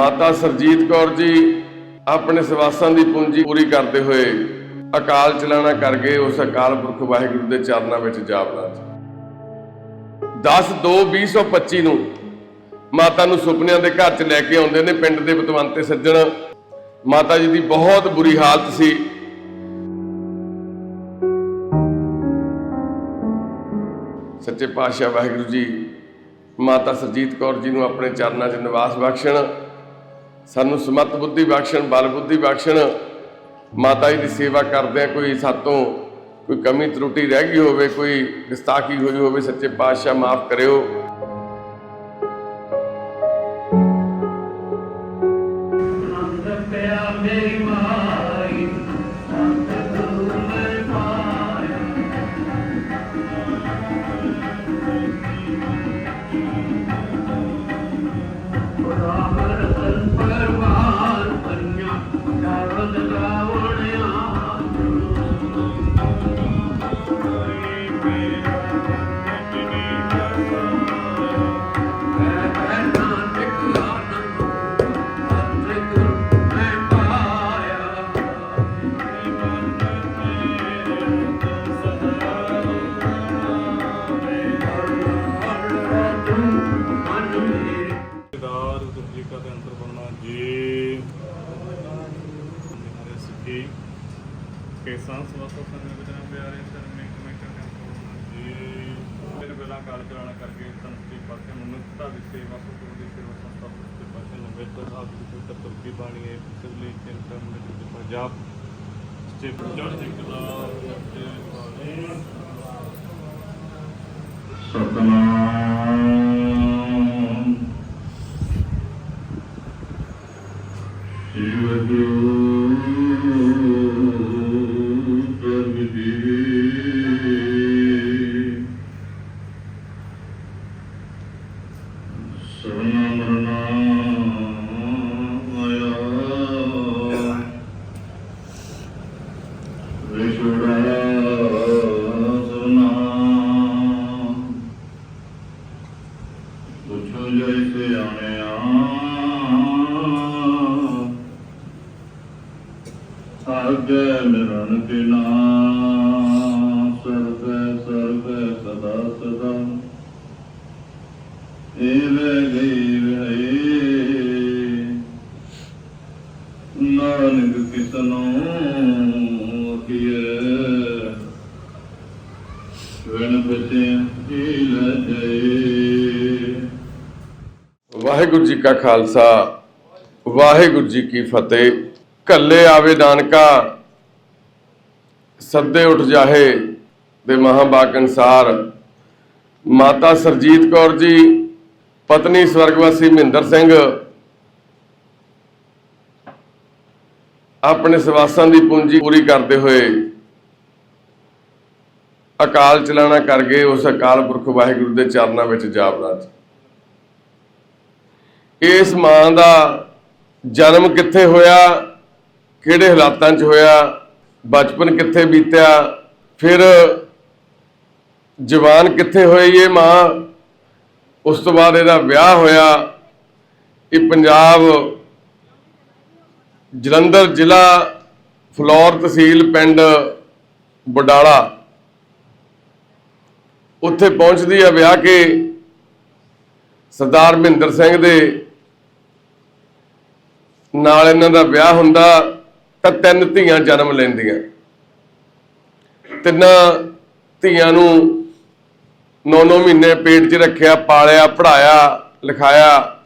ਮਾਤਾ ਸਰਜੀਤ ਕੌਰ ਜੀ ਆਪਣੇ ਸਵਾਸਾਂ ਦੀ ਪੂੰਜੀ ਪੂਰੀ ਕਰਦੇ ਹੋਏ ਅਕਾਲ ਚਲਾਣਾ ਕਰ ਗਏ ਉਸ ਅਕਾਲ ਪੁਰਖ ਵਾਹਿਗੁਰੂ ਦੇ ਚਰਨਾਂ ਵਿੱਚ ਜਾਪਦਾ 10 2 2025 ਨੂੰ ਮਾਤਾ ਨੂੰ ਸੁਪਨਿਆਂ ਦੇ ਘਰ 'ਚ ਲੈ ਕੇ ਆਉਂਦੇ ਨੇ, ਪਿੰਡ ਦੇ ਬਤਵੰਤੇ ਸੱਜਣ। ਮਾਤਾ ਜੀ ਦੀ ਬਹੁਤ ਬੁਰੀ ਹਾਲਤ ਸੀ। ਸੱਚੇ ਪਾਤਸ਼ਾਹ ਵਾਹਿਗੁਰੂ ਜੀ, ਮਾਤਾ ਸਰਜੀਤ ਕੌਰ ਜੀ ਨੂੰ ਆਪਣੇ ਚਰਨਾਂ 'ਚ ਨਿਵਾਸ ਬਖਸ਼ਣ ਸਾਨੂੰ ਸਮਤ ਬੁੱਧੀ ਬਖਸ਼ਣ, ਬਲ ਬੁੱਧੀ ਬਖਸ਼ਣ, ਮਾਤਾ ਜੀ ਦੀ ਸੇਵਾ ਕਰਦੇ ਆ, ਕੋਈ ਸਾਤੋਂ ਕੋਈ ਕਮੀ ਤਰੁੱਟੀ ਰਹਿ ਗਈ ਹੋਵੇ, ਕੋਈ ਗੁਸਤਾਖੀ ਹੋਈ ਹੋਵੇ, ਸੱਚੇ ਪਾਤਸ਼ਾਹ ਮਾਫ ਕਰਿਓ। ਕੇਸਾਂ ਸਵਾਸਾ ਸੰਗ ਬਚਨ ਪਿਆਰੇ ਸ਼ਰਮੇ ਕਮੇ ਕਰਦੇ ਜੀ ਮੇਰੇ ਬੇਲਾ ਕਾਲ ਕਰਾਣਾ ਕਰਕੇ ਸੰਸਤੀ ਪਾਸੇ ਮਨੁੱਖਤਾ ਦੀ ਸੇਵਾ ਸੁਖੂ ਦੀ ਸੇਵਾ ਸੰਸਥਾ ਦੇ ਪਾਸੇ ਨੂੰ। ਬਿਹਤਰ ਆਪ ਦੀ ਕੋਈ ਤਰਤੀਬ ਬਾਣੀ ਹੈ ਸਿਵਲੀ ਚਿੰਤਾ ਮੁੰਡੇ ਦੇ ਪੰਜਾਬ ਸਟੇਪ ਚੜ੍ਹਦੀ ਕਲਾ ਤੇ ਬਾਣੀ। ਸਤਨਾਮ ਨਾਨਕ ਕਿਸਨੋ ਕੀਏ। ਵਿਣ ਬਚੇ ਹੀ ਲੈ ਵਾਹਿਗੁਰੂ ਜੀ ਕਾ ਖਾਲਸਾ, ਵਾਹਿਗੁਰੂ ਜੀ ਕੀ ਫਤਿਹ। ਕੱਲੇ ਆਵੇ ਨਾਨਕਾ, ਸੱਦੇ ਉੱਠ ਜਾਹੇ ਦੇ ਮਹਾਂਬਾਕ ਅਨਸਾਰ। ਮਾਤਾ ਸਰਜੀਤ ਕੌਰ ਜੀ, ਪਤਨੀ ਸਵਰਗਵਾਸੀ ਮਹਿੰਦਰ ਸਿੰਘ ਆਪਣੇ ਸਵਾਸਾਂ ਦੀ ਪੂੰਜੀ ਪੂਰੀ ਕਰਦੇ ਹੋਏ ਅਕਾਲ ਚਲਾਣਾ ਕਰ ਗਏ, ਉਸ ਅਕਾਲ ਪੁਰਖ ਵਾਹਿਗੁਰੂ ਦੇ ਚਰਨਾਂ ਵਿੱਚ ਜਾਪਦਾ ਇਸ ਮਾਂ ਦਾ ਜਨਮ ਕਿੱਥੇ ਹੋਇਆ, ਕਿਹੜੇ ਹਾਲਾਤਾਂ 'ਚ ਹੋਇਆ, ਬਚਪਨ ਕਿੱਥੇ ਬੀਤਿਆ, ਫਿਰ ਜਵਾਨ ਕਿੱਥੇ ਹੋਈ ਇਹ ਮਾਂ? ਉਸ ਤੋਂ ਬਾਅਦ ਇਹਦਾ ਵਿਆਹ ਹੋਇਆ, ਇਹ ਪੰਜਾਬ ਜਲੰਧਰ ਜ਼ਿਲ੍ਹਾ ਫਲੌਰ ਤਹਿਸੀਲ ਪਿੰਡ ਬਡਾਲਾ ਉੱਥੇ ਪਹੁੰਚਦੀ ਹੈ ਵਿਆਹ ਕੇ ਸਰਦਾਰ ਮਹਿੰਦਰ ਸਿੰਘ ਦੇ ਨਾਲ ਇਹਨਾਂ ਦਾ ਵਿਆਹ ਹੁੰਦਾ ਤਾਂ ਤਿੰਨ ਧੀਆਂ ਜਨਮ ਲੈਂਦੀਆਂ। ਤਿੰਨਾਂ ਧੀਆਂ ਨੂੰ 9-9 ਮਹੀਨੇ ਪੇਟ 'ਚ ਰੱਖਿਆ, ਪਾਲਿਆ ਪੜਾਇਆ ਲਿਖਾਇਆ।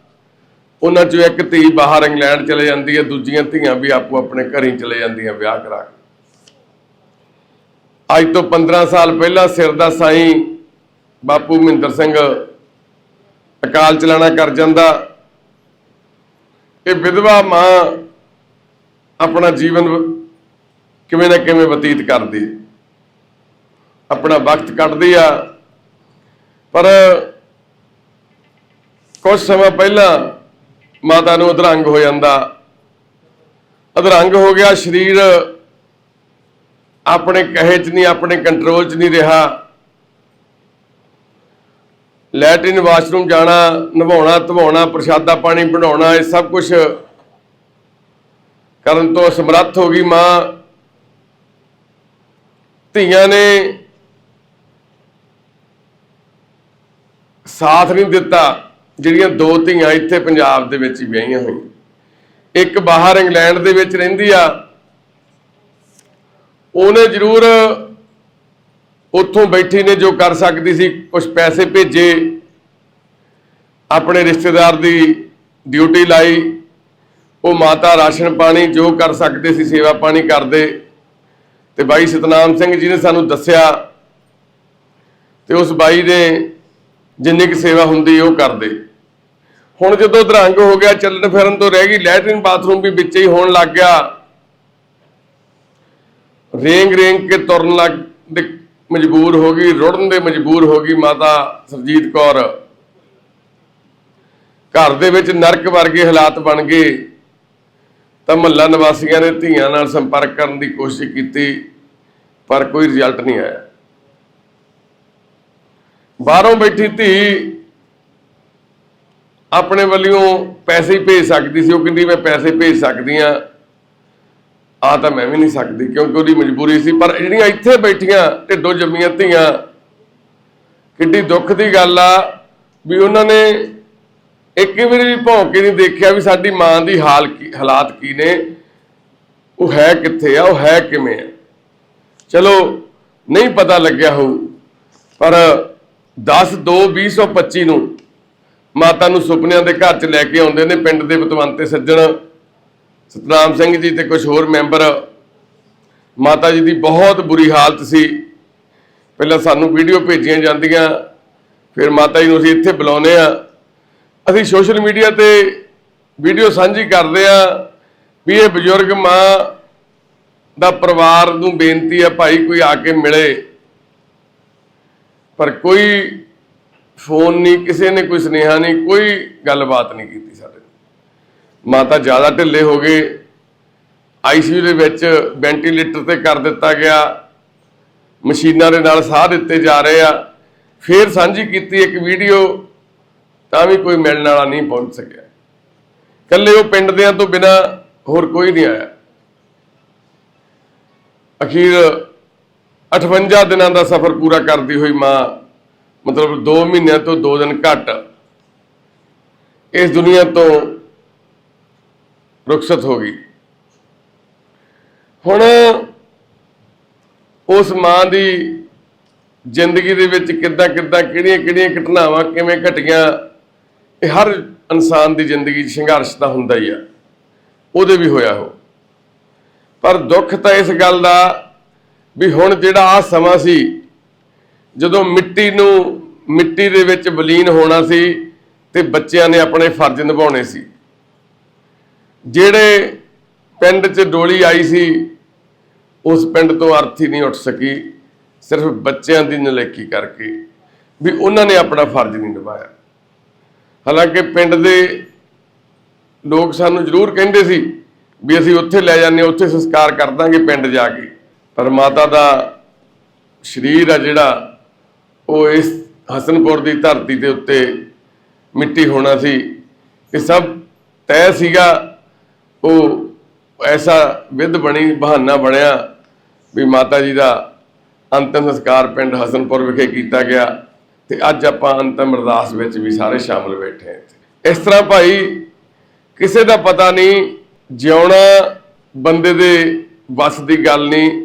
ਉਹਨਾਂ 'ਚੋਂ ਇੱਕ ਧੀ ਬਾਹਰ ਇੰਗਲੈਂਡ ਚਲੇ ਜਾਂਦੀ ਹੈ, ਦੂਜੀਆਂ ਧੀਆਂ ਵੀ ਆਪੋ ਆਪਣੇ ਘਰੀਂ ਚਲੇ ਜਾਂਦੀਆਂ ਵਿਆਹ ਕਰਾ ਕੇ। ਅੱਜ ਤੋਂ 15 ਸਾਲ ਪਹਿਲਾਂ ਸਿਰ ਦਾ ਸਾਈਂ ਬਾਪੂ ਮਹਿੰਦਰ ਸਿੰਘ ਅਕਾਲ ਚਲਾਣਾ ਕਰ ਜਾਂਦਾ। ਇਹ ਵਿਧਵਾ ਮਾਂ ਆਪਣਾ ਜੀਵਨ ਕਿਵੇਂ ਨਾ ਕਿਵੇਂ ਬਤੀਤ ਕਰਦੀ ਆਪਣਾ ਵਕਤ ਕੱਢਦੀ ਆ। ਪਰ ਕੁਝ ਸਮਾਂ ਪਹਿਲਾਂ ਮਾਤਾ ਨੂੰ ਅਧਰੰਗ ਹੋ ਜਾਂਦਾ। ਅਧਰੰਗ ਹੋ ਗਿਆ, ਸਰੀਰ ਆਪਣੇ ਕਹੇ 'ਚ ਨਹੀਂ, ਆਪਣੇ ਕੰਟਰੋਲ 'ਚ ਨਹੀਂ ਰਿਹਾ। ਲੈਟਰਿਨ ਵਾਸ਼ਰੂਮ ਜਾਣਾ ਨਹਾਉਣਾ ਧਵਾਉਣਾ, ਪ੍ਰਸ਼ਾਦਾ ਪਾਣੀ ਬਣਾਉਣਾ, ਇਹ ਸਭ ਕੁਝ ਕਰਨ ਤੋਂ ਸਮਰੱਥ ਹੋ ਗਈ ਮਾਂ। ਧੀਆਂ ਨੇ ਸਾਥ ਨਹੀਂ ਦਿੱਤਾ। ਜਿਹੜੀਆਂ ਦੋ ਧੀਆਂ ਇੱਥੇ ਪੰਜਾਬ ਦੇ ਵਿੱਚ ਹੀ ਵਿਆਹੀਆਂ ਹੋਈਆਂ। ਇੱਕ ਬਾਹਰ ਇੰਗਲੈਂਡ ਦੇ ਵਿੱਚ ਰਹਿੰਦੀ ਆ। ਉਹਨੇ ਜ਼ਰੂਰ ਉੱਥੋਂ ਬੈਠੀ ਨੇ ਜੋ ਕਰ ਸਕਦੀ ਸੀ ਕੁਝ ਪੈਸੇ ਭੇਜੇ। ਆਪਣੇ ਰਿਸ਼ਤੇਦਾਰ ਦੀ ਡਿਊਟੀ ਲਾਈ। ਉਹ ਮਾਤਾ ਰਾਸ਼ਨ ਪਾਣੀ ਜੋ ਕਰ ਸਕਦੇ ਸੀ, ਸੇਵਾ ਪਾਣੀ ਕਰਦੇ। ਤੇ ਬਾਈ ਸਤਨਾਮ ਸਿੰਘ ਜੀ ਨੇ ਸਾਨੂੰ ਦੱਸਿਆ। ਤੇ ਉਸ ਬਾਈ ਨੇ ਜਿੰਨੀ ਕੁ ਸੇਵਾ ਹੁੰਦੀ ਉਹ ਕਰਦੇ। ਹੁਣ ਜਦੋਂ ਦਰੰਗ ਹੋ ਗਿਆ, ਚੱਲਣ ਫਿਰਨ ਤੋਂ ਰਹਿ ਗਈ ਲੈਟਰਿਨ ਬਾਥਰੂਮ ਵੀ ਵਿੱਚ ਹੀ ਹੋਣ ਲੱਗ ਗਿਆ। ਰੇਂਗ ਰੇਂਗ ਕੇ ਤੁਰਨ ਲੱਗ ਮਜਬੂਰ ਹੋ ਗਈ, ਰੁੜਨ ਦੇ ਮਜਬੂਰ ਹੋ ਗਈ ਮਾਤਾ ਸਰਜੀਤ ਕੌਰ। ਘਰ ਦੇ ਵਿੱਚ ਨਰਕ ਵਰਗੇ ਹਾਲਾਤ ਬਣ ਗਏ। ਤਾਂ ਮਹੱਲਾ ਨਿਵਾਸੀਆਂ ਨੇ ਧੀਆਂ ਨਾਲ ਸੰਪਰਕ ਕਰਨ ਦੀ ਕੋਸ਼ਿਸ਼ ਕੀਤੀ, ਪਰ ਕੋਈ ਰਿਜ਼ਲਟ ਨਹੀਂ ਆਇਆ। ਬਾਹਰੋਂ ਬੈਠੀ ਧੀ ਆਪਣੇ ਵੱਲੋਂ ਪੈਸੇ ਭੇਜ ਸਕਦੀ ਸੀ, ਉਹ ਕਹਿੰਦੀ ਮੈਂ ਪੈਸੇ ਭੇਜ ਸਕਦੀ ਆ ਆ ਤਾਂ ਮੈਂ ਵੀ ਨਹੀਂ ਸਕਦੀ, ਕਿਉਂਕਿ ਉਹਦੀ ਮਜਬੂਰੀ ਸੀ। ਪਰ ਜਿਹੜੀਆਂ ਇੱਥੇ ਬੈਠੀਆਂ ਢਿੱਡੋਂ ਜੰਮੀਆਂ ਧੀਆਂ, ਕਿੱਡੀ ਦੁੱਖ ਦੀ ਗੱਲ ਆ ਵੀ ਉਹਨਾਂ ਨੇ ਇੱਕ ਵਾਰੀ ਵੀ ਭੌਂ ਕੇ ਨਹੀਂ ਦੇਖਿਆ ਵੀ ਸਾਡੀ ਮਾਂ ਦੀ ਹਾਲ ਕੀ, ਹਾਲਾਤ ਕੀ ਨੇ। ਉਹ ਹੈ ਕਿੱਥੇ ਆ, ਉਹ ਹੈ ਕਿਵੇਂ ਆ। ਚਲੋ, ਨਹੀਂ ਪਤਾ ਲੱਗਿਆ ਹੋਊ, ਪਰ 10 2 2025 ਨੂੰ ਮਾਤਾ ਨੂੰ ਸੁਪਨਿਆਂ ਦੇ ਘਰ ਚ ਲੈ ਕੇ ਆਉਂਦੇ ਨੇ, ਪਿੰਡ ਦੇ ਬਤਵੰਤੇ ਸੱਜਣ। ਸਤਨਾਮ ਸਿੰਘ ਜੀ ਤੇ ਕੁਝ ਹੋਰ ਮੈਂਬਰ। ਮਾਤਾ ਜੀ ਦੀ ਬਹੁਤ ਬੁਰੀ ਹਾਲਤ ਸੀ। ਪਹਿਲਾਂ ਸਾਨੂੰ ਵੀਡੀਓ ਭੇਜੀਆਂ ਜਾਂਦੀਆਂ, ਫਿਰ ਮਾਤਾ ਜੀ ਨੂੰ ਅਸੀਂ ਇੱਥੇ ਬੁਲਾਉਨੇ ਆ ਅਸੀਂ ਸੋਸ਼ਲ ਮੀਡੀਆ ਤੇ ਵੀਡੀਓ ਸਾਂਝੀ ਕਰਦੇ ਆ ਵੀ ਇਹ ਬਜ਼ੁਰਗ ਮਾਂ ਦਾ ਪਰਿਵਾਰ ਨੂੰ ਬੇਨਤੀ ਆ ਭਾਈ ਕੋਈ ਆ ਕੇ ਮਿਲੇ। ਪਰ ਕੋਈ ਫੋਨ ਨਹੀਂ, ਕਿਸੇ ਨੇ ਕੋਈ ਸੁਨੇਹਾ ਨਹੀਂ, ਕੋਈ ਗੱਲਬਾਤ ਨਹੀਂ ਕੀਤੀ ਸਾਡੇ ਮਾਤਾ ਜ਼ਿਆਦਾ ਢਿੱਲੇ ਹੋ ਗਏ। ਆਈਸੀਯੂ ਦੇ ਵਿੱਚ ਵੈਂਟੀਲੇਟਰ ਤੇ ਕਰ ਦਿੱਤਾ ਗਿਆ। ਮਸ਼ੀਨਾਂ ਦੇ ਨਾਲ ਸਾਹ ਦਿੱਤੇ ਜਾ ਰਹੇ ਆ। ਫੇਰ ਸਾਂਝੀ ਕੀਤੀ ਇੱਕ ਵੀਡੀਓ, ਤਾਂ ਵੀ ਕੋਈ ਮਿਲਣ ਵਾਲਾ ਨਹੀਂ ਪਹੁੰਚ ਸਕਿਆ। ਕੱਲੇ ਉਹ ਪਿੰਡ ਦਿਆਂ ਤੋਂ ਬਿਨਾ ਹੋਰ ਕੋਈ ਨਹੀਂ ਆਇਆ। ਅਖੀਰ 58 ਦਿਨਾਂ ਦਾ ਸਫ਼ਰ ਪੂਰਾ ਕਰਦੀ ਹੋਈ ਮਾਂ, ਮਤਲਬ 2 ਮਹੀਨਿਆਂ ਤੋਂ 2 ਦਿਨ ਘੱਟ, ਇਸ ਦੁਨੀਆ ਤੋਂ ਰੁਖਸਤ ਹੋ ਗਈ। ਹੁਣ ਉਸ ਮਾਂ ਦੀ ਜ਼ਿੰਦਗੀ ਦੇ ਵਿੱਚ ਕਿੱਦਾਂ ਕਿੱਦਾਂ, ਕਿਹੜੀਆਂ ਕਿਹੜੀਆਂ ਘਟਨਾਵਾਂ ਕਿਵੇਂ ਘਟੀਆਂ, ਇਹ ਹਰ ਇਨਸਾਨ ਦੀ ਜ਼ਿੰਦਗੀ 'ਚ ਸੰਘਰਸ਼ ਤਾਂ ਹੁੰਦਾ ਹੀ ਆ। ਉਹਦੇ ਵੀ ਹੋਇਆ ਹੋ ਪਰ ਦੁੱਖ ਤਾਂ ਇਸ ਗੱਲ ਦਾ ਵੀ ਹੁਣ ਜਿਹੜਾ ਆ ਸਮਾਂ ਸੀ ਜਦੋਂ ਮਿੱਟੀ ਨੂੰ ਮਿੱਟੀ ਦੇ ਵਿੱਚ ਵਿਲੀਨ ਹੋਣਾ ਸੀ ਤੇ ਬੱਚਿਆਂ ਨੇ ਆਪਣੇ ਫਰਜ਼ ਨਿਭਾਉਣੇ ਸੀ। ਜਿਹੜੇ ਪਿੰਡ 'ਚ ਡੋਲੀ ਆਈ ਸੀ ਉਸ ਪਿੰਡ ਤੋਂ ਅਰਥੀ ਨਹੀਂ ਉੱਠ ਸਕੀ ਸਿਰਫ ਬੱਚਿਆਂ ਦੀ ਨਲੇਕੀ ਕਰਕੇ ਵੀ ਉਹਨਾਂ ਨੇ ਆਪਣਾ ਫਰਜ਼ ਨਹੀਂ ਨਿਭਾਇਆ। ਹਾਲਾਂਕਿ ਪਿੰਡ ਦੇ ਲੋਕ ਸਾਨੂੰ ਜ਼ਰੂਰ ਕਹਿੰਦੇ ਸੀ ਵੀ ਅਸੀਂ ਉੱਥੇ ਲੈ ਜਾਂਦੇ ਹਾਂ, ਉੱਥੇ ਸੰਸਕਾਰ ਕਰ ਦਾਂਗੇ ਪਿੰਡ ਜਾ ਕੇ। ਪਰ ਮਾਤਾ ਦਾ ਸਰੀਰ ਆ ਜਿਹੜਾ, ਉਹ ਇਸ ਹਸਨਪੁਰ ਦੀ ਧਰਤੀ ਦੇ ਉੱਤੇ ਮਿੱਟੀ ਹੋਣਾ ਸੀ। ਇਹ ਸਭ ਤੈਅ ਸੀਗਾ, ਉਹ ਐਸਾ ਵਿਧ ਬਣੀ, ਬਹਾਨਾ ਬਣਿਆ ਵੀ ਮਾਤਾ ਜੀ ਦਾ ਅੰਤਿਮ ਸੰਸਕਾਰ ਪਿੰਡ ਹਸਨਪੁਰ ਵਿਖੇ ਕੀਤਾ ਗਿਆ ਤੇ ਅੱਜ ਆਪਾਂ ਅੰਤਿਮ ਅਰਦਾਸ ਵਿੱਚ ਵੀ ਸਾਰੇ ਸ਼ਾਮਲ ਬੈਠੇ ਹਾਂ ਇਸ ਤਰ੍ਹਾਂ ਭਾਈ ਕਿਸੇ ਦਾ ਪਤਾ ਨਹੀਂ, ਜਿਉਣਾ ਬੰਦੇ ਦੇ ਵੱਸ ਦੀ ਗੱਲ ਨਹੀਂ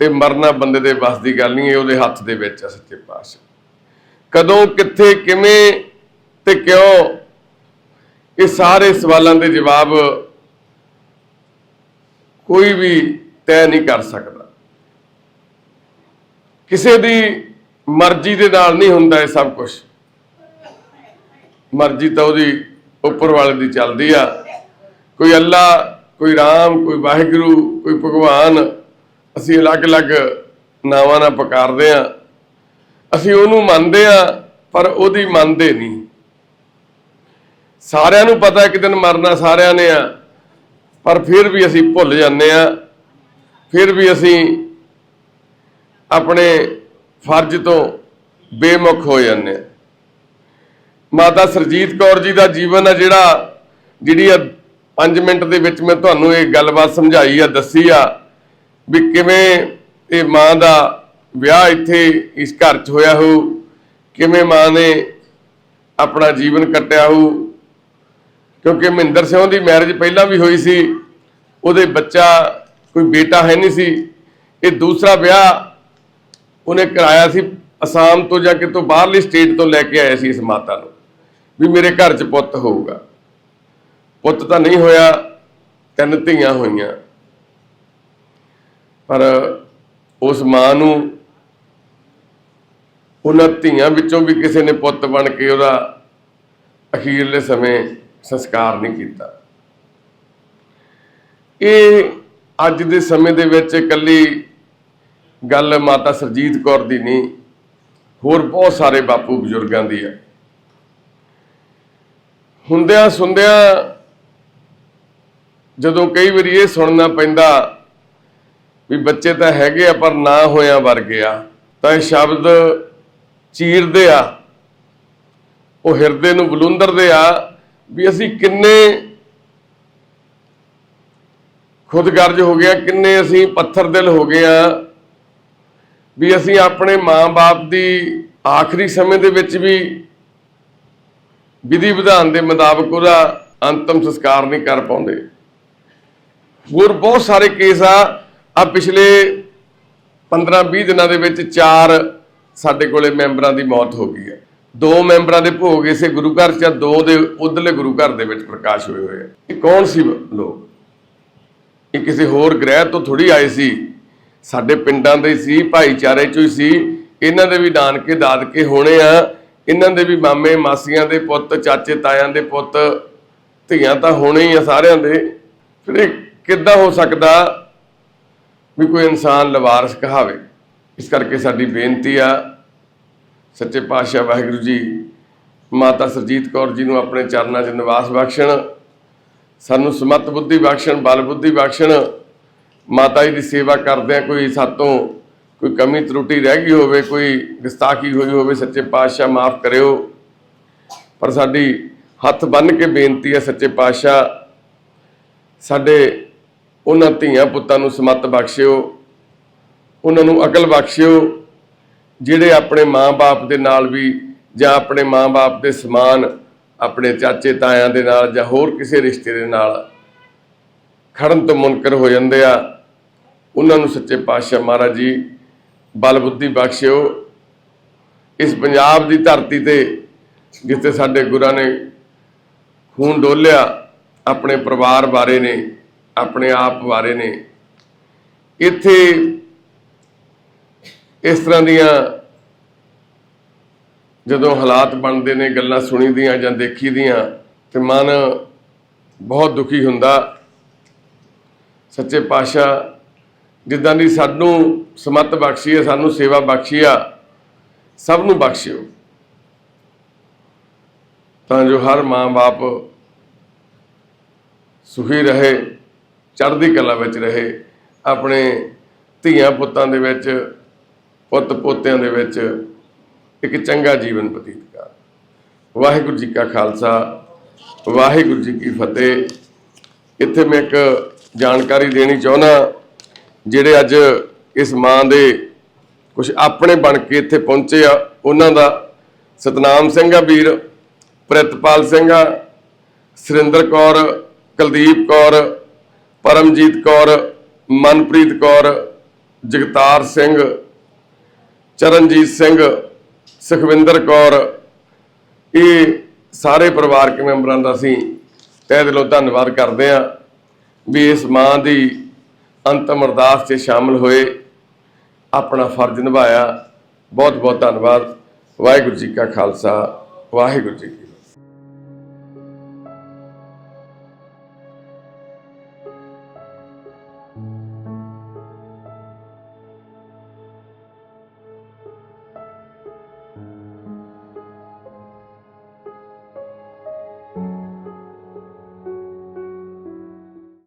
ਤੇ ਮਰਨਾ ਬੰਦੇ ਦੇ ਵੱਸ ਦੀ ਗੱਲ ਨਹੀਂ, ਇਹ ਉਹਦੇ ਹੱਥ ਦੇ ਵਿੱਚ ਆ ਸੱਚੇ ਪਾਤਸ਼ਾਹ। ਕਦੋਂ, ਕਿੱਥੇ, ਕਿਵੇਂ ਤੇ ਕਿਉਂ? ਇਹ ਸਾਰੇ ਸਵਾਲਾਂ ਦੇ ਜਵਾਬ ਕੋਈ ਵੀ ਤੈਅ ਨਹੀਂ ਕਰ ਸਕਦਾ। ਕਿਸੇ ਦੀ ਮਰਜ਼ੀ ਦੇ ਨਾਲ ਨਹੀਂ ਹੁੰਦਾ ਇਹ ਸਭ ਕੁਝ ਮਰਜ਼ੀ ਤਾਂ ਉਹਦੀ ਉੱਪਰ ਵਾਲੇ ਦੀ ਚੱਲਦੀ ਆ। ਕੋਈ ਅੱਲਾ, ਕੋਈ ਰਾਮ, ਕੋਈ ਵਾਹਿਗੁਰੂ, ਕੋਈ ਭਗਵਾਨ ਅਸੀਂ ਅਲੱਗ-ਅਲੱਗ ਨਾਵਾਂ ਨਾਲ ਪੁਕਾਰਦੇ ਆ ਅਸੀਂ ਉਹਨੂੰ ਮੰਨਦੇ ਆ ਪਰ ਉਹਦੀ ਮੰਨਦੇ ਨਹੀਂ। ਸਾਰਿਆਂ ਨੂੰ ਪਤਾ ਇੱਕ ਦਿਨ ਮਰਨਾ ਸਾਰਿਆਂ ਨੇ ਆ, ਪਰ ਫਿਰ ਵੀ ਅਸੀਂ ਭੁੱਲ ਜਾਂਦੇ ਆ ਫਿਰ ਵੀ ਅਸੀਂ ਆਪਣੇ ਫਰਜ਼ ਤੋਂ ਬੇਮੁਖ ਹੋ ਜਾਂਦੇ ਆ ਮਾਤਾ ਸਰਜੀਤ ਕੌਰ ਜੀ ਦਾ ਜੀਵਨ ਆ ਜਿਹੜਾ, ਜਿਹੜੀ ਆ 5 ਮਿੰਟ ਦੇ ਵਿੱਚ ਮੈਂ ਤੁਹਾਨੂੰ ਇਹ ਗੱਲਬਾਤ ਸਮਝਾਈ ਆ, ਦੱਸੀ ਆ। ਵੀ ਕਿਵੇਂ ਇਹ ਮਾਂ ਦਾ ਵਿਆਹ ਇੱਥੇ ਇਸ ਘਰ 'ਚ ਹੋਇਆ ਹੋ ਕਿਵੇਂ ਮਾਂ ਨੇ ਆਪਣਾ ਜੀਵਨ ਕੱਟਿਆ ਹੋ ਕਿਉਂਕਿ ਮਹਿੰਦਰ ਸਿੰਘ ਦੀ ਮੈਰਿਜ ਪਹਿਲਾਂ ਵੀ ਹੋਈ ਸੀ, ਉਹਦੇ ਬੱਚਾ ਕੋਈ ਬੇਟਾ ਹੈ ਨਹੀਂ ਸੀ। ਇਹ ਦੂਸਰਾ ਵਿਆਹ ਉਹਨੇ ਕਰਾਇਆ ਸੀ, ਅਸਾਮ ਤੋਂ ਜਾਂ ਕਿਤੋਂ ਬਾਹਰਲੀ ਸਟੇਟ ਤੋਂ ਲੈ ਕੇ ਆਇਆ ਸੀ ਇਸ ਮਾਤਾ ਨੂੰ, ਵੀ ਮੇਰੇ ਘਰ 'ਚ ਪੁੱਤ ਹੋਊਗਾ। ਪੁੱਤ ਤਾਂ ਨਹੀਂ ਹੋਇਆ, ਤਿੰਨ ਧੀਆਂ ਹੋਈਆਂ। ਪਰ ਉਸ ਮਾਂ ਨੂੰ ਉਹਨਾਂ ਧੀਆਂ ਵਿੱਚੋਂ ਵੀ ਕਿਸੇ ਨੇ ਪੁੱਤ ਬਣ ਕੇ ਉਹਦਾ ਅਖੀਰਲੇ ਸਮੇਂ ਸੰਸਕਾਰ ਨਹੀਂ ਕੀਤਾ। ਇਹ ਅੱਜ ਦੇ ਸਮੇਂ ਦੇ ਵਿੱਚ ਇਕੱਲੀ ਗੱਲ ਮਾਤਾ ਸਰਜੀਤ ਕੌਰ ਦੀ ਨਹੀਂ, ਹੋਰ ਬਹੁਤ ਸਾਰੇ ਬਾਪੂ ਬਜ਼ੁਰਗਾਂ ਦੀ ਹੈ ਹੁੰਦਿਆਂ ਸੁੰਦਿਆਂ ਜਦੋਂ ਕਈ ਵਾਰੀ ਇਹ ਸੁਣਨਾ ਪੈਂਦਾ ਵੀ ਬੱਚੇ ਤਾਂ ਹੈਗੇ ਆ, ਪਰ ਨਾ ਹੋਇਆ ਵਰਗੇ ਆ। ਤਾਂ ਇਹ ਸ਼ਬਦ ਚੀਰਦੇ ਆ। ਉਹ ਹਿਰਦੇ ਨੂੰ ਬਲੁੰਦਰਦੇ ਆ ਵੀ ਅਸੀਂ ਕਿੰਨੇ ਖੁਦਗਰਜ ਹੋ ਗਿਆ ਕਿੰਨੇ ਅਸੀਂ ਪੱਥਰ ਦਿਲ ਹੋ ਗਏ ਆ। ਵੀ ਅਸੀਂ ਆਪਣੇ ਮਾਂ-ਬਾਪ ਦੀ ਆਖਰੀ ਸਮੇਂ ਦੇ ਵਿੱਚ ਵੀ ਵਿਧੀ ਵਿਧਾਨ ਦੇ ਮੁਤਾਬਕ ਉਹਦਾ ਅੰਤਮ ਸੰਸਕਾਰ ਨਹੀਂ ਕਰ ਪਾਉਂਦੇ। ਹੋਰ ਬਹੁਤ ਸਾਰੇ ਕੇਸ ਆ ਆ ਪਿਛਲੇ 15-20 ਦਿਨਾਂ ਦੇ ਵਿੱਚ ਚਾਰ ਸਾਡੇ ਕੋਲੇ ਮੈਂਬਰਾਂ ਦੀ ਮੌਤ ਹੋ ਗਈ ਹੈ। ਦੋ ਮੈਂਬਰਾਂ ਦੇ ਭੋਗ ਇਸੇ ਗੁਰੂ ਘਰ ਚ ਆ, ਦੋ ਦੇ ਉਧਰਲੇ ਗੁਰੂ ਘਰ ਦੇ ਵਿੱਚ ਪ੍ਰਕਾਸ਼ ਹੋਏ ਹੋਏ ਆ। ਇਹ ਕੌਣ ਸੀ ਲੋਕ? ਇਹ ਕਿਸੇ ਹੋਰ ਗ੍ਰਹਿ ਤੋਂ ਥੋੜੀ ਆਏ ਸੀ? ਸਾਡੇ ਪਿੰਡਾਂ ਦੇ ਸੀ ਭਾਈਚਾਰੇ ਚੋਂ ਹੀ ਸੀ। ਇਹਨਾਂ ਦੇ ਵੀ ਨਾਨਕੇ ਦਾਦਕੇ ਹੋਣੇ ਆ। ਇਹਨਾਂ ਦੇ ਵੀ ਮਾਮੇ ਮਾਸੀਆਂ ਦੇ ਪੁੱਤ ਚਾਚੇ ਤਾਇਆਂ ਦੇ ਪੁੱਤ ਧੀਆਂ ਤਾਂ ਹੋਣੇ ਹੀ ਆ ਸਾਰਿਆਂ ਦੇ। ਫਿਰ ਇਹ ਕਿੱਦਾਂ ਹੋ ਸਕਦਾ? ਵੀ ਕੋਈ ਇਨਸਾਨ ਲਵਾਰਸ ਕਹਾਵੇ। ਇਸ ਕਰਕੇ ਸਾਡੀ ਬੇਨਤੀ ਆ, ਸੱਚੇ ਪਾਤਸ਼ਾਹ ਵਾਹਿਗੁਰੂ ਜੀ, ਮਾਤਾ ਸਰਜੀਤ ਕੌਰ ਜੀ ਨੂੰ ਆਪਣੇ ਚਰਨਾਂ 'ਚ ਨਿਵਾਸ ਬਖਸ਼ਣ, ਸਾਨੂੰ ਸਮਤ ਬੁੱਧੀ ਬਖਸ਼ਣ, ਬਲ ਬੁੱਧੀ ਬਖਸ਼ਣ, ਮਾਤਾ ਜੀ ਦੀ ਸੇਵਾ ਕਰਦਿਆਂ ਕੋਈ ਸਾਤੋਂ ਕੋਈ ਕਮੀ ਤਰੁੱਟੀ ਰਹਿ ਗਈ ਹੋਵੇ, ਕੋਈ ਗਸਤਾਖੀ ਹੋਈ ਹੋਵੇ, ਸੱਚੇ ਪਾਤਸ਼ਾਹ ਮਾਫ ਕਰਿਓ। ਪਰ ਸਾਡੀ ਹੱਥ ਬੰਨ ਕੇ ਬੇਨਤੀ ਹੈ ਸੱਚੇ ਪਾਤਸ਼ਾਹ, ਸਾਡੇ ਉਹਨਾਂ ਧੀਆਂ ਪੁੱਤਾਂ ਨੂੰ ਸਮਤ ਬਖਸ਼ਿਓ, ਉਹਨਾਂ ਨੂੰ ਅਕਲ ਬਖਸ਼ਿਓ, ਜਿਹੜੇ ਆਪਣੇ ਮਾਂ-ਬਾਪ ਦੇ ਨਾਲ ਵੀ ਜਾਂ ਆਪਣੇ ਮਾਂ-ਬਾਪ ਦੇ ਸਮਾਨ ਆਪਣੇ ਚਾਚੇ ਤਾਇਆਂ ਦੇ ਨਾਲ ਜਾਂ ਹੋਰ ਕਿਸੇ ਰਿਸ਼ਤੇ ਦੇ ਨਾਲ ਖੜਨ ਤੋਂ ਮੁਨਕਰ ਹੋ ਜਾਂਦੇ ਆ, ਉਹਨਾਂ ਨੂੰ ਸੱਚੇ ਪਾਤਸ਼ਾਹ ਮਹਾਰਾਜ ਜੀ ਬਲ ਬੁੱਧੀ ਬਖਸ਼ਿਓ। ਇਸ ਪੰਜਾਬ ਦੀ ਧਰਤੀ ਤੇ ਜਿੱਥੇ ਸਾਡੇ ਗੁਰਾਂ ਨੇ ਖੂਨ ਡੋਲਿਆ, ਆਪਣੇ ਪਰਿਵਾਰ ਬਾਰੇ ਨੇ ਆਪਣੇ ਆਪ ਵਾਰੇ ਨੇ। ਇੱਥੇ ਇਸ ਤਰ੍ਹਾਂ ਦੀਆਂ ਜਦੋਂ ਹਾਲਾਤ ਬਣਦੇ ਨੇ, ਗੱਲਾਂ ਸੁਣੀਦੀਆਂ ਜਾਂ ਦੇਖੀਦੀਆਂ ਤੇ ਮਨ ਬਹੁਤ ਦੁਖੀ ਹੁੰਦਾ। ਸੱਚੇ ਪਾਤਸ਼ਾਹ, ਜਿੱਦਾਂ ਦੀ ਸਾਨੂੰ ਸਮਤ ਬਖਸ਼ੀ ਹੈ, ਸਾਨੂੰ ਸੇਵਾ ਬਖਸ਼ੀ ਆ, ਸਭ ਨੂੰ ਬਖਸ਼ਿਓ। ਤਾਂ ਜੋ ਹਰ ਮਾਂ-ਬਾਪ ਸੁਖੀ ਰਹੇ। ਚੜ੍ਹਦੀ ਕਲਾ ਵਿੱਚ ਰਹੇ, ਆਪਣੇ ਧੀਆਂ ਪੁੱਤਾਂ ਦੇ ਵਿੱਚ, ਪੁੱਤ ਪੋਤਿਆਂ ਦੇ ਵਿੱਚ ਇੱਕ ਚੰਗਾ ਜੀਵਨ ਬਤੀਤ ਕਰ। ਵਾਹਿਗੁਰੂ ਜੀ ਕਾ ਖਾਲਸਾ, ਵਾਹਿਗੁਰੂ ਜੀ ਕੀ ਫਤਿਹ। ਇੱਥੇ ਮੈਂ ਇੱਕ ਜਾਣਕਾਰੀ ਦੇਣੀ ਚਾਹੁੰਦਾ ਜਿਹੜੇ ਅੱਜ ਇਸ ਮਾਂ ਦੇ ਕੁਝ ਆਪਣੇ ਬਣ ਕੇ ਇੱਥੇ ਪਹੁੰਚੇ ਆ, ਉਹਨਾਂ ਦਾ ਸਤਨਾਮ ਸਿੰਘ ਆ ਵੀਰ, ਪ੍ਰਿਤਪਾਲ ਸਿੰਘ ਆ, ਸੁਰਿੰਦਰ ਕੌਰ, ਕੁਲਦੀਪ ਕੌਰ ਪਰਮਜੀਤ ਕੌਰ, ਮਨਪ੍ਰੀਤ ਕੌਰ, ਜਗਤਾਰ ਸਿੰਘ, ਚਰਨਜੀਤ ਸਿੰਘ, ਸੁਖਵਿੰਦਰ ਕੌਰ, ਇਹ ਸਾਰੇ ਪਰਿਵਾਰਕ ਮੈਂਬਰਾਂ ਦਾ ਅਸੀਂ ਤਹਿ ਦਿਲੋਂ ਧੰਨਵਾਦ ਕਰਦੇ ਹਾਂ ਵੀ ਇਸ ਮਾਂ ਦੀ ਅੰਤਮ ਅਰਦਾਸ 'ਚ ਸ਼ਾਮਲ ਹੋਏ, ਆਪਣਾ ਫਰਜ਼ ਨਿਭਾਇਆ। ਬਹੁਤ ਬਹੁਤ ਧੰਨਵਾਦ। ਵਾਹਿਗੁਰੂ ਜੀ ਕਾ ਖਾਲਸਾ, ਵਾਹਿਗੁਰੂ ਜੀ